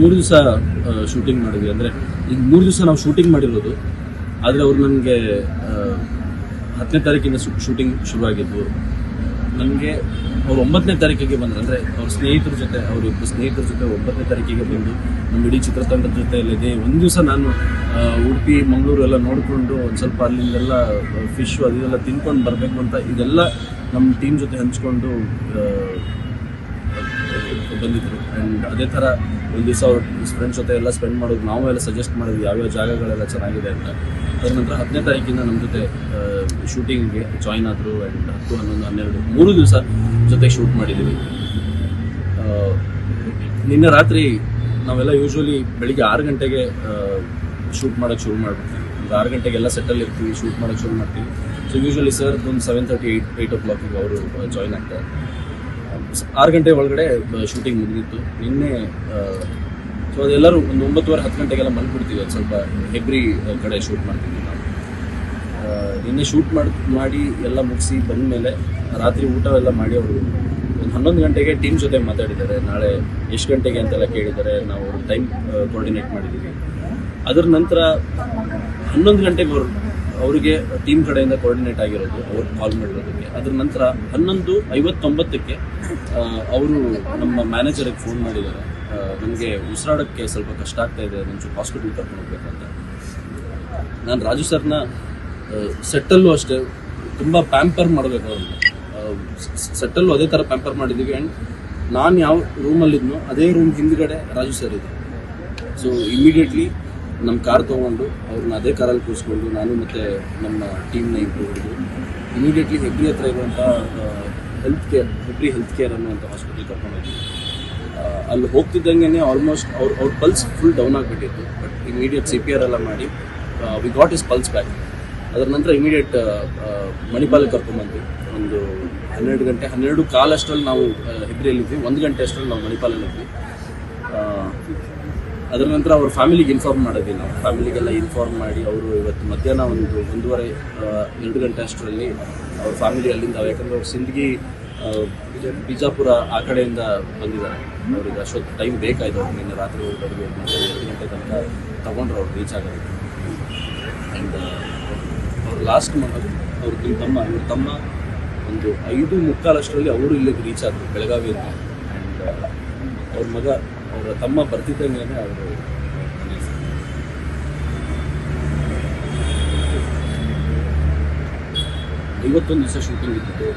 ಮೂರು ದಿವಸ ಶೂಟಿಂಗ್ ಮಾಡಿದ್ವಿ. ಅಂದರೆ, ಈಗ ಮೂರು ದಿವಸ ನಾವು ಶೂಟಿಂಗ್ ಮಾಡಿರೋದು. ಆದರೆ ಅವರು ನನಗೆ ಹತ್ತನೇ ತಾರೀಕಿಂದ ಶೂಟಿಂಗ್ ಶುರುವಾಗಿದ್ದು ನನಗೆ, ಅವ್ರು ಒಂಬತ್ತನೇ ತಾರೀಕಿಗೆ ಬಂದರು. ಅಂದರೆ, ಅವ್ರ ಸ್ನೇಹಿತರ ಜೊತೆ, ಅವರು ಇಬ್ಬರು ಸ್ನೇಹಿತರ ಜೊತೆ ಒಂಬತ್ತನೇ ತಾರೀಕಿಗೆ ಬಂದು ನಮ್ಮ ಇಡೀ ಚಿತ್ರತಂಡದ ಜೊತೆ ಅಲ್ಲಿದೆ ಒಂದು ದಿವಸ ನಾನು ಉಡುಪಿ, ಮಂಗಳೂರು ಎಲ್ಲ ನೋಡಿಕೊಂಡು ಒಂದು ಸ್ವಲ್ಪ ಅಲ್ಲಿಂದೆಲ್ಲ ಫಿಶ್ ಅದೆಲ್ಲ ತಿನ್ಕೊಂಡು ಬರಬೇಕು ಅಂತ ಇದೆಲ್ಲ ನಮ್ಮ ಟೀಮ್ ಜೊತೆ ಹಂಚ್ಕೊಂಡು ಬಂದಿದ್ರು. ಆ್ಯಂಡ್ ಅದೇ ಥರ ಒಂದು ದಿವಸ ಅವ್ರ ಫ್ರೆಂಡ್ಸ್ ಜೊತೆ ಎಲ್ಲ ಸ್ಪೆಂಡ್ ಮಾಡೋದು ನಾವು ಎಲ್ಲ ಸಜೆಸ್ಟ್ ಮಾಡಿದ್ವಿ, ಯಾವ್ಯಾವ ಜಾಗಗಳೆಲ್ಲ ಚೆನ್ನಾಗಿದೆ ಅಂತ. ಅದ್ರ ನಂತರ ಹತ್ತನೇ ತಾರೀಕಿಂದ ನಮ್ಮ ಜೊತೆ ಶೂಟಿಂಗ್ಗೆ ಜಾಯ್ನ್ ಆದರು ಆ್ಯಂಡ್ ಹತ್ತು, ಹನ್ನೊಂದು, ಹನ್ನೆರಡು, ಮೂರು ದಿವಸ ಜೊತೆ ಶೂಟ್ ಮಾಡಿದ್ದೀವಿ ನಿನ್ನೆ ರಾತ್ರಿ ನಾವೆಲ್ಲ ಯೂಶ್ವಲಿ ಬೆಳಿಗ್ಗೆ ಆರು ಗಂಟೆಗೆ ಶೂಟ್ ಮಾಡೋಕ್ಕೆ ಶುರು ಮಾಡ್ಬಿಡ್ತೀವಿ. ಒಂದು ಆರು ಗಂಟೆಗೆಲ್ಲ ಸೆಟ್ಟಲ್ಲಿ ಇರ್ತೀವಿ ಶೂಟ್ ಮಾಡೋಕ್ಕೆ ಶುರು ಮಾಡ್ತೀವಿ. ಸೊ ಯೂಶ್ವಲಿ ಸರ್ ಒಂದು ಸೆವೆನ್ ತರ್ಟಿ ಏಯ್ಟ್ ಏಯ್ಟ್ ಓ ಕ್ಲಾಕಿಗೆ ಅವರು ಜಾಯ್ನ್ ಆಗ್ತಾರೆ. ಆರು ಗಂಟೆ ಒಳಗಡೆ ಶೂಟಿಂಗ್ ಮುಗಿದಿತ್ತು. ನಿನ್ನೆ ಸೊ ಅದೆಲ್ಲರೂ ಒಂದು ಒಂಬತ್ತುವರೆ, ಹತ್ತು ಗಂಟೆಗೆಲ್ಲ ಮಲ್ಬಿಡ್ತೀವಿ ಅದು ಸ್ವಲ್ಪ ಹೆಬ್ರಿ ಕಡೆ ಶೂಟ್ ಮಾಡ್ತೀವಿ ನಾವು. ನಿನ್ನೆ ಶೂಟ್ ಮಾಡಿ ಮಾಡಿ ಎಲ್ಲ ಮುಗಿಸಿ ಬಂದ ಮೇಲೆ ರಾತ್ರಿ ಊಟವೆಲ್ಲ ಮಾಡಿ ಅವರು ಒಂದು ಹನ್ನೊಂದು ಗಂಟೆಗೆ ಟೀಮ್ ಜೊತೆ ಮಾತಾಡಿದ್ದಾರೆ. ನಾಳೆ ಎಷ್ಟು ಗಂಟೆಗೆ ಅಂತೆಲ್ಲ ಕೇಳಿದ್ದಾರೆ. ನಾವು ಅವ್ರ ಟೈಮ್ ಕೋರ್ಡಿನೇಟ್ ಮಾಡಿದ್ದೀವಿ. ಅದರ ನಂತರ ಹನ್ನೊಂದು ಗಂಟೆಗೆ ಅವರು, ಅವರಿಗೆ ಟೀಮ್ ಕಡೆಯಿಂದ ಕೋರ್ಡಿನೇಟ್ ಆಗಿರೋದು, ಅವ್ರು ಕಾಲ್ ಮಾಡಿರೋದಕ್ಕೆ. ಅದರ ನಂತರ ಹನ್ನೊಂದು ಐವತ್ತೊಂಬತ್ತಕ್ಕೆ ಅವರು ನಮ್ಮ ಮ್ಯಾನೇಜರಿಗೆ ಫೋನ್ ಮಾಡಿದ್ದಾರೆ. ನನಗೆ ಉಸಿರಾಡೋಕ್ಕೆ ಸ್ವಲ್ಪ ಕಷ್ಟ ಆಗ್ತಾ ಇದೆ ಒಂಚೂರು ಹಾಸ್ಪಿಟಲ್ ಕರ್ಕೊಂಡು ಹೋಗ್ಬೇಕಂತ. ನಾನು ರಾಜು ಸರ್ನ ಸೆಟ್ಟಲ್ಲೂ ಅಷ್ಟೇ, ತುಂಬ ಪ್ಯಾಂಪರ್ ಮಾಡಬೇಕು ಅವ್ರನ್ನ. ಸೆಟ್ಟಲ್ಲೂ ಅದೇ ಥರ ಪ್ಯಾಂಪರ್ ಮಾಡಿದ್ದೀವಿ ಆ್ಯಂಡ್ ನಾನು ಯಾವ ರೂಮಲ್ಲಿದ್ನೋ ಅದೇ ರೂಮ್ ಹಿಂದ್ಗಡೆ ರಾಜು ಸರ್ ಇದೆ ಸೊ ಇಮಿಡಿಯೇಟ್ಲಿ ನಮ್ಮ ಕಾರ್ ತೊಗೊಂಡು ಅವ್ರನ್ನ ಅದೇ ಕಾರಲ್ಲಿ ಕೂರಿಸ್ಕೊಂಡು ನಾನು ಮತ್ತು ನಮ್ಮ ಟೀಮ್ನ ಇಂಪ್ರೂವ್ ಇಮಿಡಿಯೇಟ್ಲಿ ಹೆಗ್ರಿ ಹತ್ರ ಇರುವಂಥ health care Hebri health care ಅನ್ನುವಂಥ ಹಾಸ್ಪಿಟಲ್ ಕರ್ಕೊಂಡೋಗಿ ಅಲ್ಲಿ ಹೋಗ್ತಿದ್ದಂಗೆ ಆಲ್ಮೋಸ್ಟ್ ಅವ್ರ ಅವ್ರ ಪಲ್ಸ್ ಫುಲ್ ಡೌನ್ ಆಗಿಬಿಟ್ಟಿತ್ತು. But immediate C P R ಎಲ್ಲ ಮಾಡಿ we got his pulse back ಅದರ ನಂತರ ಇಮಿಡಿಯೇಟ್ ಮಣಿಪಾಲಿಗೆ ಕರ್ಕೊಂಡ್ಬಂದ್ವಿ ಒಂದು ಹನ್ನೆರಡು ಗಂಟೆ, ಹನ್ನೆರಡು ಕಾಲಷ್ಟರಲ್ಲಿ ನಾವು ಹೆಬ್ರಿಯಲ್ಲಿದ್ವಿ ಒಂದು ಗಂಟೆ ಅಷ್ಟರಲ್ಲಿ ನಾವು ಮಣಿಪಾಲಲ್ಲಿದ್ವಿ ಅದರ ನಂತರ ಅವ್ರ ಫ್ಯಾಮಿಲಿಗೆ ಇನ್ಫಾರ್ಮ್ ಮಾಡಿದ್ವಿ ನಾವು ಫ್ಯಾಮಿಲಿಗೆಲ್ಲ ಇನ್ಫಾರ್ಮ್ ಮಾಡಿ ಅವರು ಇವತ್ತು ಮಧ್ಯಾಹ್ನ ಒಂದು ಒಂದೂವರೆ ಎರಡು ಗಂಟೆ ಅಷ್ಟರಲ್ಲಿ ಅವ್ರ ಫ್ಯಾಮಿಲಿ ಅಲ್ಲಿಂದ ಯಾಕಂದರೆ ಅವ್ರು ಸಿಂದಗಿ ಬಿಜಾಪುರ ಆ ಕಡೆಯಿಂದ ಬಂದಿದ್ದಾರೆ. ಅವ್ರಿಗೆ ಅಷ್ಟೊತ್ತು ಟೈಮ್ ಬೇಕಾಯಿತು ಅವ್ರು ನಿನ್ನೆ ರಾತ್ರಿ ಹೋಗಿ ಮತ್ತೆ ಎರಡು ಗಂಟೆ ತನಕ ತಗೊಂಡ್ರು ಅವ್ರು ರೀಚ್ ಆಗೋದಕ್ಕೆ ಆ್ಯಂಡ್ ಅವ್ರು ಲಾಸ್ಟ್ ಮಾಡೋದು ಅವ್ರ ನಿಮ್ಮ ತಮ್ಮ, ಇವ್ರ ತಮ್ಮ ಒಂದು ಐದು ಮುಕ್ಕಾಲಷ್ಟರಲ್ಲಿ ಅವರು ಇಲ್ಲಿಗೆ ರೀಚ್ ಆದರು ಬೆಳಗಾವಿಯಿಂದ. ಆ್ಯಂಡ್ ಅವ್ರ ಮಗ ಅವರ ತಮ್ಮ ಬರ್ತಿದ್ದಂಗೆ ಅವರು ಐವತ್ತೊಂದು ದಿವಸ ಶೂಟಿಂಗ್ ಇದ್ದಿತ್ತು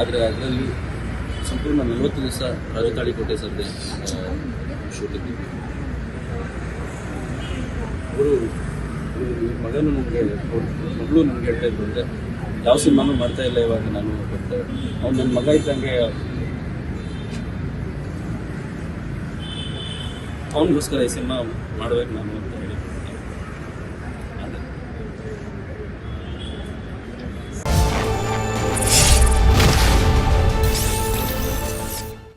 ಆದರೆ ಅದರಲ್ಲಿ ಸಂಪೂರ್ಣ ನಲವತ್ತು ದಿವಸ ರಾಜತಾಳಿ ಕೋಟೆ ಸರ್ದೆ ಶೂಟಿಂಗ್ ಇತ್ತು. ಅವರು ಮಗನು ನನಗೆ ಮಗಳು ನನಗೆ ಹೇಳ್ತಾ ಇದ್ರು ಅಂದರೆ, ಯಾವ ಸಿನಿಮಾನು ಮಾಡ್ತಾ ಇಲ್ಲ ಇವಾಗ ನಾನು ಬಟ್ ಅವ್ನು ನನ್ನ ಮಗ ಇದ್ದಂಗೆ ಅವನಿಗೋಸ್ಕರ ಈ ಸಿನಿಮಾ ಮಾಡ್ಬೇಕು ನಾನು ಅಂತ.